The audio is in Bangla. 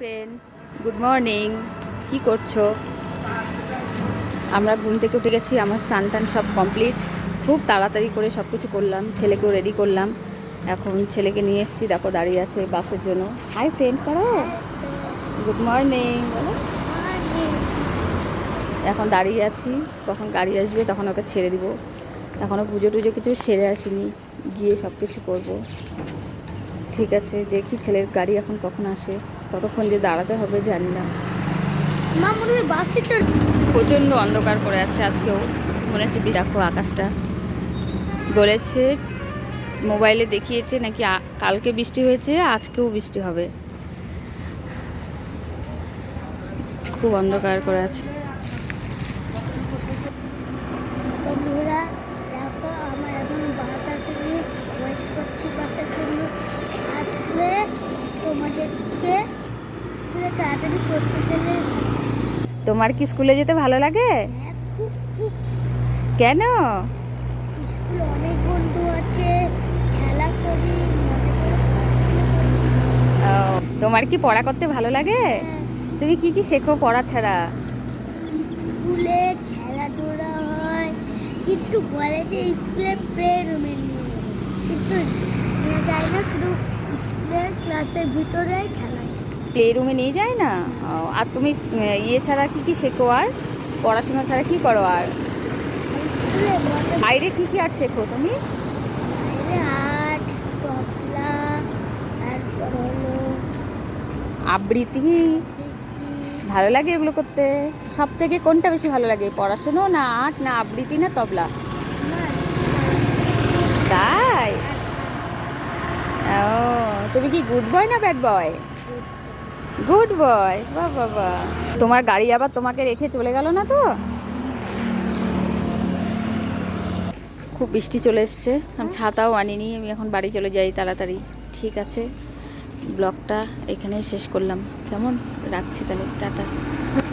ফ্রেন্ডস গুড মর্নিং কি করছ? আমরা ঘুম থেকে উঠে গেছি, আমার স্নান টান সব কমপ্লিট খুব তাড়াতাড়ি করে সব কিছু করলাম, ছেলেকেও রেডি করলাম। এখন ছেলেকে নিয়ে এসেছি, দেখো দাঁড়িয়ে আছে বাসের জন্য। হাই ফ্রেন্ড করো। গুড মর্নিং এখন দাঁড়িয়ে আছি কখন গাড়ি আসবে তখন ওকে ছেড়ে দিব। এখনও পুজো টুজো কিছু সেরে আসিনি, গিয়ে সব কিছু করব। ঠিক আছে, দেখি ছেলের গাড়ি এখন কখন আসে। কতক্ষণ যে দাঁড়াতে হবে জানি না। মনে হয় প্রচণ্ড অন্ধকার করে আছে আজকেও। মনে হচ্ছে দেখো আকাশটা। বলেছে মোবাইলে দেখিয়েছে নাকি কালকে বৃষ্টি হয়েছে আজকেও বৃষ্টি হবে। খুব অন্ধকার করে আছে। তোমাদেরকে তাড়াতাড়ি পৌঁছে দিলে তোমার কি স্কুলে যেতে ভালো লাগে? হ্যাঁ কেন? স্কুলে অনেক বন্ধু আছে খেলা করি ও, তোমার কি পড়া করতে ভালো লাগে? তুমি কি কি শেখো পড়া ছাড়া? স্কুলে খেলাধুলা হয় কিন্তু যে স্কুলে প্রে রুমে নিয়ে কিন্তু শুধু স্কুলের ক্লাসের ভিতরেই খেলা হয়। প্লে রুমে নিয়ে যায় না? আর তুমি ইয়ে ছাড়া কি কি শেখো আর? পড়াশোনা ছাড়া কি করো আর? বাইরে কি কি আর শেখো তুমি? আবৃত্তি। ভালো লাগে এগুলো করতে? সব থেকে কোনটা বেশি ভালো লাগে? পড়াশুনো না আর্ট না আবৃত্তি না তবলা? তাই? ও তুমি কি গুড বয় না ব্যাড বয় গুড বয় বা বাবা তোমার গাড়ি আবার তোমাকে রেখে চলে গেল না তো? খুব বৃষ্টি চলে এসছে। আমি ছাতাও আনিনি আমি এখন বাড়ি চলে যাই তাড়াতাড়ি। ঠিক আছে। ব্লগটা এখানেই শেষ করলাম। কেমন? রাখছি তাহলে। টাটা।